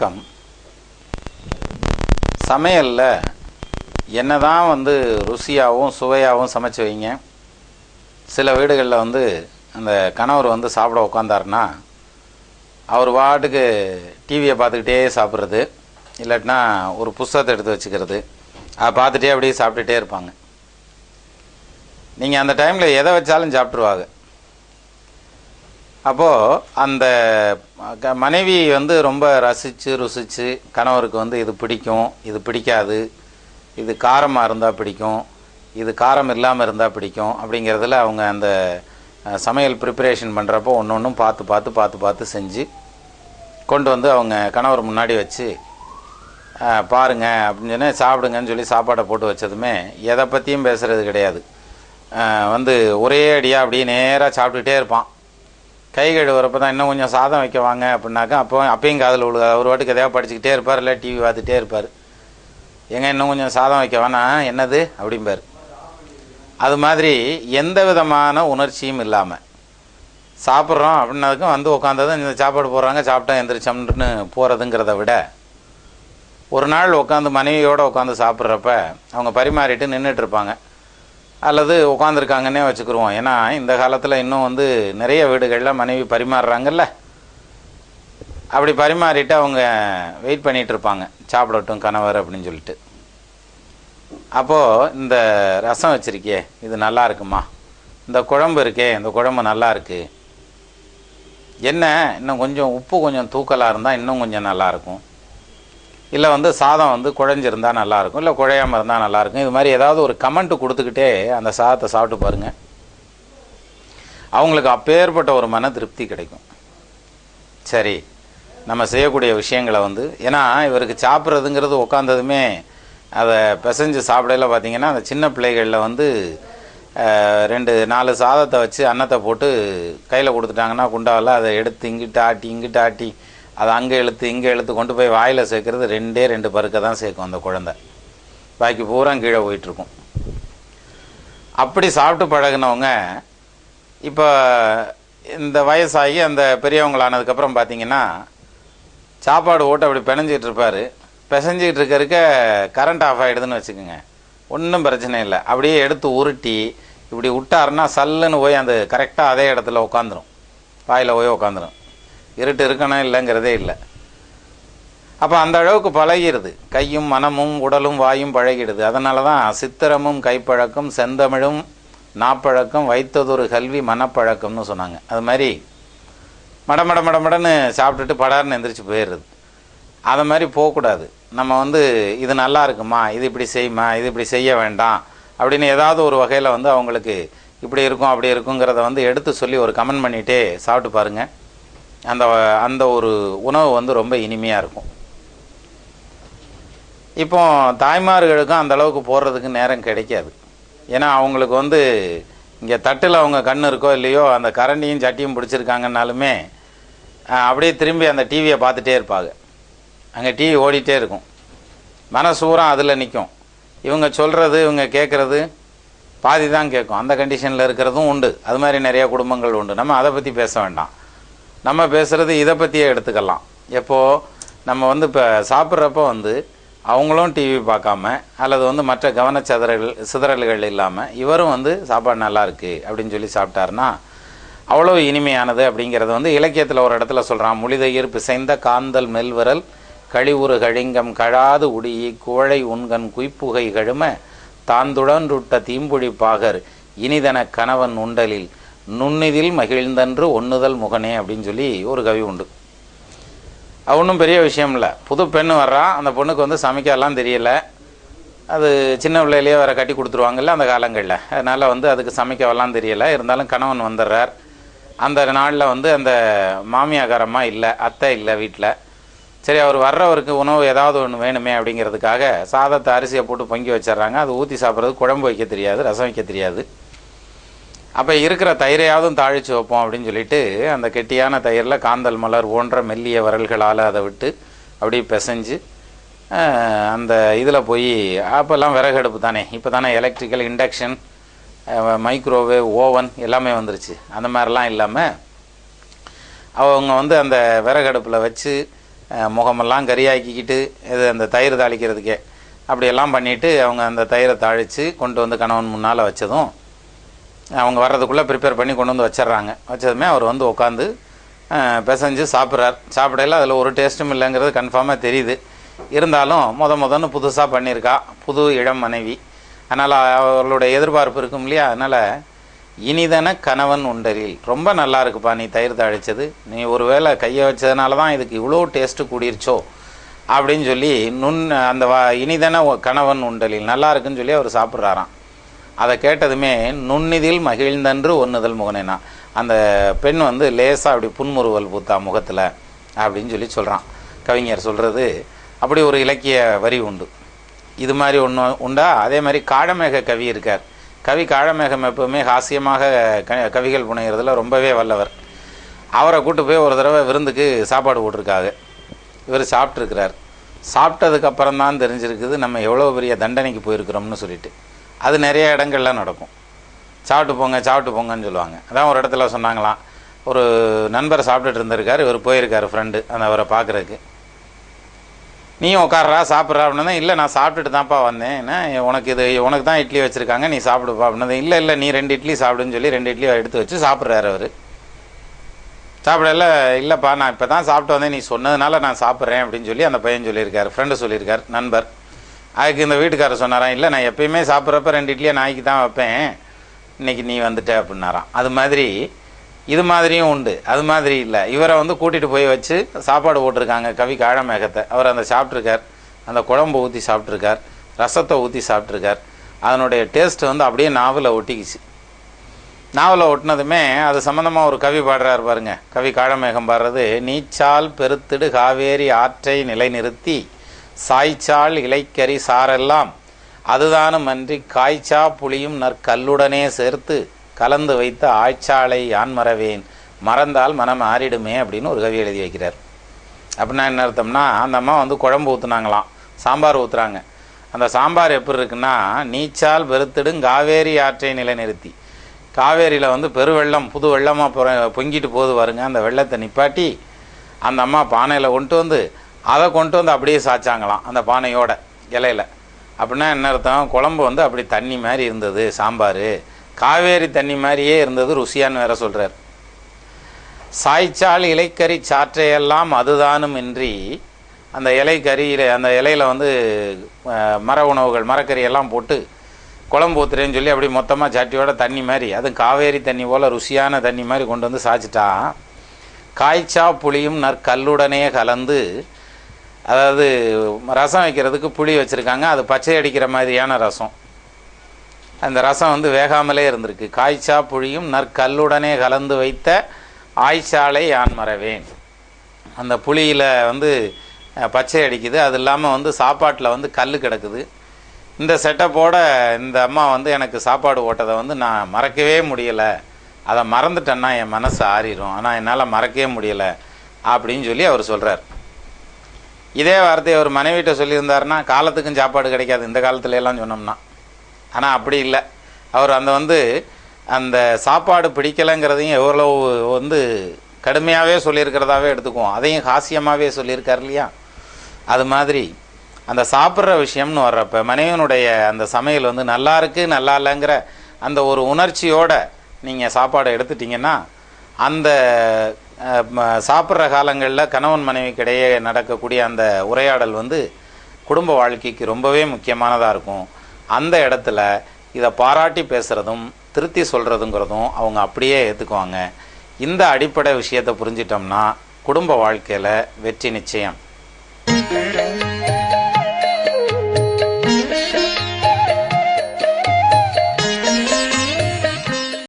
வணக்கம். சமையலில் என்னதான் வந்து ருசியாகவும் சுவையாகவும் சமைச்சு வைங்க. சில வீடுகளில் வந்து அந்த கணவர் வந்து சாப்பிட உட்காந்தாருன்னா அவர் பாட்டுக்கு டிவியை பார்த்துக்கிட்டே சாப்பிட்றது இல்லாட்டினா ஒரு புஸ்தகத்தை எடுத்து வச்சுக்கிறது. அதை பார்த்துட்டே அப்படியே சாப்பிட்டுட்டே இருப்பாங்க. நீங்கள் அந்த டைமில் எதை வச்சாலும் சாப்பிட்ருவாங்க அப்போது அந்த க- மனைவி வந்து ரொம்ப ரசித்து ருசித்து கணவருக்கு வந்து இது பிடிக்கும் இது பிடிக்காது இது காரமாக இருந்தால் பிடிக்கும் இது காரம் இல்லாமல் இருந்தால் பிடிக்கும் அப்படிங்கிறதுல அவங்க அந்த சமையல் ப்ரிப்பரேஷன் பண்ணுறப்போ ஒன்று ஒன்றும் பார்த்து பார்த்து பார்த்து பார்த்து செஞ்சு கொண்டு வந்து அவங்க கணவர் முன்னாடி வச்சு பாருங்க அப்படின்னு சொன்னால் சாப்பிடுங்கன்னு சொல்லி சாப்பாடை போட்டு வச்சதுமே எதை பற்றியும் பேசுகிறது கிடையாது. வந்து ஒரே அடியாக அப்படியே நேராக சாப்பிட்டுக்கிட்டே இருப்பான். கை கழுவுறப்ப தான் இன்னும் கொஞ்சம் சாதம் வைக்க வாங்க அப்படின்னாக்கா அப்போ அப்பயும் காதில் விழுகாது அவர் வாட்டுக்கு எதையா படிச்சுக்கிட்டே இருப்பார் இல்லை டிவி பார்த்துட்டே இருப்பார். எங்க இன்னும் கொஞ்சம் சாதம் வைக்க வேணாம். என்னது? அப்படிம்பார். அது மாதிரி எந்த விதமான உணர்ச்சியும் இல்லாமல் சாப்பிட்றோம் அப்படின்னதுக்கும் வந்து உட்காந்ததும் இந்த சாப்பாடு போடுறாங்க சாப்பிட்டா எந்திரிச்சோம்னு போகிறதுங்கிறத விட ஒரு நாள் உட்காந்து மனைவியோடு உட்காந்து சாப்பிட்றப்ப அவங்க பரிமாறிட்டு நின்றுட்டு இருப்பாங்க. அல்லது உட்காந்துருக்காங்கன்னே வச்சுக்கிருவோம். ஏன்னா இந்த காலத்தில் இன்னும் வந்து நிறைய வீடுகளில் மனைவி பரிமாறுறாங்கல்ல? அப்படி பரிமாறிட்டு அவங்க வெயிட் பண்ணிகிட்டு இருப்பாங்க சாப்பிடட்டும் கணவர் அப்படின்னு சொல்லிட்டு. அப்போது இந்த ரசம் வச்சுருக்கே இது நல்லா இருக்குமா? இந்த குழம்பு இருக்கே இந்த குழம்பு நல்லா இருக்குது என்ன இன்னும் கொஞ்சம் உப்பு கொஞ்சம் தூக்கலாக இருந்தால் இன்னும் கொஞ்சம் நல்லாயிருக்கும் இல்லை வந்து சாதம் வந்து குழஞ்சிருந்தா நல்லாயிருக்கும் இல்லை குழையாமல் இருந்தால் நல்லாயிருக்கும் இது மாதிரி ஏதாவது ஒரு கமெண்ட்டு கொடுத்துக்கிட்டே அந்த சாதத்தை சாப்பிட்டு பாருங்கள் அவங்களுக்கு அப்பேற்பட்ட ஒரு மன திருப்தி கிடைக்கும். சரி நம்ம செய்யக்கூடிய விஷயங்களை வந்து ஏன்னா இவருக்கு சாப்பிட்றதுங்கிறது உட்காந்ததுமே அதை பிசைஞ்சு சாப்பிடல பார்த்தீங்கன்னா அந்த சின்ன பிள்ளைகளில் வந்து ரெண்டு நாலு சாதத்தை வச்சு அன்னத்தை போட்டு கையில் கொடுத்துட்டாங்கன்னா குண்டாவில் அதை எடுத்து இங்கிட்டு ஆட்டி இங்கிட்டு ஆட்டி அதை அங்கே இழுத்து இங்கே இழுத்து கொண்டு போய் வாயில் சேர்க்குறது ரெண்டே ரெண்டு பருக்க தான் சேர்க்கும் அந்த குழந்தை. பாக்கி பூரா கீழே போயிட்டுருக்கும். அப்படி சாப்பிட்டு பழகுனவங்க இப்போ இந்த வயசாகி அந்த பெரியவங்களானதுக்கப்புறம் பார்த்தீங்கன்னா சாப்பாடு ஓட்டு அப்படி பிணைஞ்சிட்டு இருப்பார். பிசைஞ்சிக்கிட்டு இருக்க இருக்க கரண்ட் ஆஃப் ஆகிடுதுன்னு வச்சுக்கோங்க. ஒன்றும் பிரச்சனை இல்லை. அப்படியே எடுத்து உருட்டி இப்படி விட்டாருன்னா சல்லுன்னு போய் அந்த கரெக்டாக அதே இடத்துல உட்காந்துரும் வாயில் போய் உட்காந்துரும் இருட்டு இருக்கணும் இல்லைங்கிறதே இல்லை. அப்போ அந்த அளவுக்கு பழகிடுது கையும் மனமும் உடலும் வாயும் பழகிடுது. அதனால தான் சித்திரமும் கைப்பழக்கம் செந்தமிழும் நாப்பழக்கம் வைத்ததொரு கல்வி மனப்பழக்கம்னு சொன்னாங்க. அது மாதிரி மட மட மட மடன்னு சாப்பிட்டுட்டு படார்னு எந்திரிச்சு போயிடுறது. அதை மாதிரி போகக்கூடாது. நம்ம வந்து இது நல்லா இருக்குமா இது இப்படி செய்யுமா இது இப்படி செய்ய வேண்டாம் அப்படின்னு ஏதாவது ஒரு வகையில் வந்து அவங்களுக்கு இப்படி இருக்கும் அப்படி இருக்குங்கிறத வந்து எடுத்து சொல்லி ஒரு கமெண்ட் பண்ணிகிட்டே சாப்பிட்டு பாருங்கள் அந்த அந்த ஒரு உணவு வந்து ரொம்ப இனிமையாக இருக்கும். இப்போ தாய்மார்களுக்கும் அந்த அளவுக்கு போடுறதுக்கு நேரம் கிடைக்காது. ஏன்னா அவங்களுக்கு வந்து இங்கே தட்டில் அவங்க கண் இருக்கோ இல்லையோ அந்த கரண்டியும் சட்டியும் பிடிச்சிருக்காங்கன்னாலுமே அப்படியே திரும்பி அந்த டிவியை பார்த்துட்டே இருப்பாங்க. அங்கே டிவி ஓடிட்டே இருக்கும். மனசூரம் அதில் நிற்கும் இவங்க சொல்கிறது இவங்க கேட்குறது பாதி தான் கேட்கும் அந்த கண்டிஷனில் இருக்கிறதும் உண்டு. அது மாதிரி நிறைய குடும்பங்கள் உண்டு. நம்ம அதை பற்றி பேச வேண்டாம். நம்ம பேசுகிறது இதை பற்றியே எடுத்துக்கலாம். எப்போது நம்ம வந்து இப்போ சாப்பிட்றப்ப வந்து அவங்களும் டிவி பார்க்காம அல்லது வந்து மற்ற கவனச்சிதறல் சிதறல்கள் இல்லாமல் இவரும் வந்து சாப்பாடு நல்லா இருக்குது அப்படின்னு சொல்லி சாப்பிட்டாருன்னா அவ்வளோ இனிமையானது அப்படிங்கிறது வந்து இலக்கியத்தில் ஒரு இடத்துல சொல்கிறான் முளிதையர் பிசைந்த காந்தல் மெல்விரல் கழிவுறு கழிங்கம் கழாது உடியி குவளை உண்கண் குய்ப்புகை கழும தாந்துடன்றுட்ட தீம்புழி பாகர் இனிதன கணவன் உண்டலில் நுண்ணிதில் மகிழ்ந்தன்று ஒன்றுதல் முகனே அப்படின்னு சொல்லி ஒரு கவி உண்டு. அது ஒன்றும் பெரிய விஷயம் இல்லை. புது பெண் வர்றான் அந்த பொண்ணுக்கு வந்து சமைக்கலாம் தெரியலை. அது சின்ன பிள்ளையிலேயே வேறு கட்டி கொடுத்துருவாங்கல்ல அந்த காலங்களில். அதனால் வந்து அதுக்கு சமைக்கவெல்லாம் தெரியல. இருந்தாலும் கணவன் வந்துடுறார் அந்த நாளில் வந்து அந்த மாமியாக்காரம்மா இல்லை அத்தை இல்லை வீட்டில் சரி அவர் வர்றவருக்கு உணவு ஏதாவது ஒன்று வேணுமே அப்படிங்கிறதுக்காக சாதத்தை அரிசியை போட்டு பொங்கி வச்சிடுறாங்க அது ஊற்றி சாப்பிட்றது குழம்பு வைக்க தெரியாது ரசம் வைக்க தெரியாது. அப்போ இருக்கிற தயிரையாவதும் தாழிச்சு வைப்போம் அப்படின்னு சொல்லிட்டு அந்த கெட்டியான தயிரில் காந்தல் மலர் போன்ற மெல்லிய வரல்களால் அதை விட்டு அப்படியே பிசைஞ்சு அந்த இதில் போய் அப்போல்லாம் விறகு அடுப்பு தானே. இப்போ தானே எலக்ட்ரிக்கல் இண்டக்ஷன் மைக்ரோவேவ் ஓவன் எல்லாமே வந்துருச்சு. அந்த மாதிரிலாம் இல்லாமல் அவங்க வந்து அந்த விறகடுப்பில் வச்சு முகமெல்லாம் கரியாக்கிக்கிட்டு இது அந்த தயிர் தாளிக்கிறதுக்கே அப்படியெல்லாம் பண்ணிவிட்டு அவங்க அந்த தயிரை தாளித்து கொண்டு வந்து கணவன் முன்னால் வச்சதும் அவங்க வர்றதுக்குள்ளே ப்ரிப்பேர் பண்ணி கொண்டு வந்து வச்சிடுறாங்க வச்சதுமே அவர் வந்து உட்காந்து பிசைஞ்சு சாப்பிட்றார். சாப்பிடையில அதில் ஒரு டேஸ்ட்டும் இல்லைங்கிறது கன்ஃபார்மாக தெரியுது. இருந்தாலும் முத முதன்னு புதுசாக பண்ணியிருக்கா புது இளம் மனைவி. அதனால் அவர்களுடைய எதிர்பார்ப்பு இருக்கும் இல்லையா? அதனால் இனிதன கணவன் உண்டரில் ரொம்ப நல்லா இருக்குப்பா நீ தயிர் தழிச்சது நீ ஒரு வேளை கையை வச்சதுனால தான் இதுக்கு இவ்வளோ டேஸ்ட்டு கூடிருச்சோ அப்படின்னு சொல்லி நுண் அந்த வா இனிதன கணவன் உண்டலில் நல்லா இருக்குன்னு சொல்லி அவர் சாப்பிட்றாராம். அதை கேட்டதுமே நுண்ணிதில் மகிழ்ந்தன்று ஒன்றுதல் முகனேனா. அந்த பெண் வந்து லேசாக அப்படி புன்முறுவல் பூத்தா முகத்தில் அப்படின்னு சொல்லி சொல்கிறான் கவிஞர் சொல்கிறது அப்படி ஒரு இலக்கிய வரி உண்டு. இது மாதிரி ஒன்று உண்டா? அதே மாதிரி காழமேக கவி இருக்கார். கவி காழமேகம் எப்பவுமே ஹாஸ்யமாக க கவிகள் புனைகிறதுல ரொம்பவே வல்லவர். அவரை கூட்டு போய் ஒரு தடவை விருந்துக்கு சாப்பாடு போட்டிருக்காங்க இவர் சாப்பிட்ருக்கிறார் சாப்பிட்டதுக்கப்புறம் தான் தெரிஞ்சிருக்குது நம்ம எவ்வளோ பெரிய தண்டனைக்கு போயிருக்கிறோம்னு சொல்லிட்டு. அது நிறைய இடங்கள்லாம் நடக்கும். சாப்பிட்டு போங்க சாப்பிட்டு போங்கன்னு சொல்லுவாங்க. அதான் ஒரு இடத்துல சொன்னாங்களாம். ஒரு நண்பர் சாப்பிட்டுட்டு இருந்திருக்காரு இவர் போயிருக்காரு ஃப்ரெண்டு அந்த அவரை பார்க்குறதுக்கு. நீயும் உட்கார்றா சாப்பிட்றா அப்படின்னா இல்லை நான் சாப்பிட்டுட்டு தான்ப்பா வந்தேன். என்ன உனக்கு இது உனக்கு தான் இட்லி வச்சுருக்காங்க நீ சாப்பிடுப்பா. அப்படின்னது இல்லை இல்லை நீ ரெண்டு இட்லி சாப்பிடுன்னு சொல்லி ரெண்டு இட்லி எடுத்து வச்சு சாப்பிட்றாரு அவர். சாப்பிடல இல்லைப்பா நான் இப்போ தான் சாப்பிட்டு வந்தேன். நீ சொன்னதுனால நான் சாப்பிட்றேன் அப்படின்னு சொல்லி அந்த பையன் சொல்லியிருக்காரு ஃப்ரெண்டு சொல்லியிருக்கார் நண்பர். அதுக்கு இந்த வீட்டுக்காரர் சொன்னாராம் இல்லை நான் எப்பயுமே சாப்பிட்றப்ப ரெண்டு இட்லியை நாய்க்கு தான் வைப்பேன். இன்னைக்கு நீ வந்துட்ட அப்படின்னாராம். அது மாதிரி இது மாதிரியும் உண்டு. அது மாதிரி இல்லை. இவரை வந்து கூட்டிகிட்டு போய் வச்சு சாப்பாடு போட்டிருக்காங்க. கவி காழமேகத்தை. அவர் அந்த சாப்பிட்ருக்கார் அந்த குழம்பு ஊற்றி சாப்பிட்ருக்கார் ரசத்தை ஊற்றி சாப்பிட்ருக்கார் அதனுடைய டேஸ்ட் வந்து அப்படியே நாவில் ஒட்டிக்கிச்சு. நாவலை ஒட்டினதுமே அது சம்மந்தமாக ஒரு கவி பாடுறாரு பாருங்க. கவி காழமேகம் பாடுறது நீச்சால் பெருத்திடு காவேரி ஆற்றை நிலைநிறுத்தி சாய்ச்சால் இலைக்கறி சாரெல்லாம். அதுதானும் அன்றி காய்ச்சா புளியும் நற்கல்லுடனே சேர்த்து கலந்து வைத்த ஆய்ச்சாலை யான் மறவேன்? மறந்தால் மனம் ஆறிடுமே அப்படின்னு ஒரு கவி எழுதி வைக்கிறார். அப்படின்னா என்ன அர்த்தம்னா அந்த அம்மா வந்து குழம்பு ஊற்றுனாங்களாம் சாம்பார் ஊற்றுறாங்க அந்த சாம்பார் எப்படி இருக்குன்னா நீச்சால் வெறுத்திடும் காவேரி ஆற்றை நிலைநிறுத்தி. காவேரியில் வந்து பெருவெள்ளம் புது வெள்ளமாக பொங்கிட்டு போது வருங்க அந்த வெள்ளத்தை நிப்பாட்டி அந்த அம்மா பானையில் கொண்டு வந்து அதை கொண்டு வந்து அப்படியே சாய்ச்சாங்களாம் அந்த பானையோட இலையில. அப்படின்னா என்ன அர்த்தம்? குழம்பு வந்து அப்படி தண்ணி மாதிரி இருந்தது சாம்பார். காவேரி தண்ணி மாதிரியே இருந்தது ருசியான்னு வேற சொல்கிறார் சாய்ச்சால் இலைக்கறி சாற்றையெல்லாம் அதுதானும் இன்றி அந்த இலைக்கறியில் அந்த இலையில வந்து மர உணவுகள் மரக்கறி எல்லாம் போட்டு குழம்பு ஊத்துறேன்னு சொல்லி அப்படி மொத்தமாக சாட்டியோட தண்ணி மாதிரி அதுவும் காவேரி தண்ணி போல் ருசியான தண்ணி மாதிரி கொண்டு வந்து சாய்ச்சிட்டா காய்ச்சா புளியும் நற்கல்லுடனே கலந்து அதாவது ரசம் வைக்கிறதுக்கு புளி வச்சுருக்காங்க அது பச்சை அடிக்கிற மாதிரியான ரசம். அந்த ரசம் வந்து வேகாமலே இருந்திருக்கு. காய்ச்சா புளியும் நற்கல்லுடனே கலந்து வைத்த ஆய்ச்சாலை யான் மறவேன். அந்த புளியில் வந்து பச்சை அடிக்குது. அது இல்லாமல் வந்து சாப்பாட்டில் வந்து கல் கிடக்குது. இந்த செட்டப்போட இந்த அம்மா வந்து எனக்கு சாப்பாடு ஓட்டதை வந்து நான் மறக்கவே முடியலை. அதை மறந்துட்டேன்னா என் மனசு ஆறிடும் ஆனால் என்னால் மறக்கவே முடியலை. அப்படின்னு சொல்லி அவர் சொல்கிறார் இதே வார்த்தையை அவர் மனைவிட்ட சொல்லியிருந்தாருன்னா காலத்துக்கும் சாப்பாடு கிடைக்காது. இந்த காலத்துல எல்லாம் சொன்னோம்னா. ஆனால் அப்படி இல்லை. அவர் அந்த வந்து அந்த சாப்பாடு பிடிக்கலைங்கிறதையும் எவ்வளோ வந்து கடுமையாகவே சொல்லியிருக்கிறதாவே எடுத்துக்குவோம். அதையும் ஹாஸ்யமாகவே சொல்லியிருக்கார் இல்லையா? அது மாதிரி அந்த சாப்பிட்ற விஷயம்னு வர்றப்ப மனைவனுடைய அந்த சமையல் வந்து நல்லா இருக்கு நல்லா இல்லைங்கிற அந்த ஒரு உணர்ச்சியோடு நீங்கள் சாப்பாடை எடுத்துட்டிங்கன்னா அந்த சாப்பிட்ற காலங்களில் கணவன் மனைவிக்கிடையே நடக்கக்கூடிய அந்த உரையாடல் வந்து குடும்ப வாழ்க்கைக்கு ரொம்பவே முக்கியமானதாக இருக்கும். அந்த இடத்துல இதை பாராட்டி பேசுகிறதும் திருத்தி சொல்கிறதுங்கிறதும் அவங்க அப்படியே ஏற்றுக்குவாங்க இந்த அடிப்படை விஷயத்தை புரிஞ்சிட்டோம்னா குடும்ப வாழ்க்கையில் வெற்றி நிச்சயம்.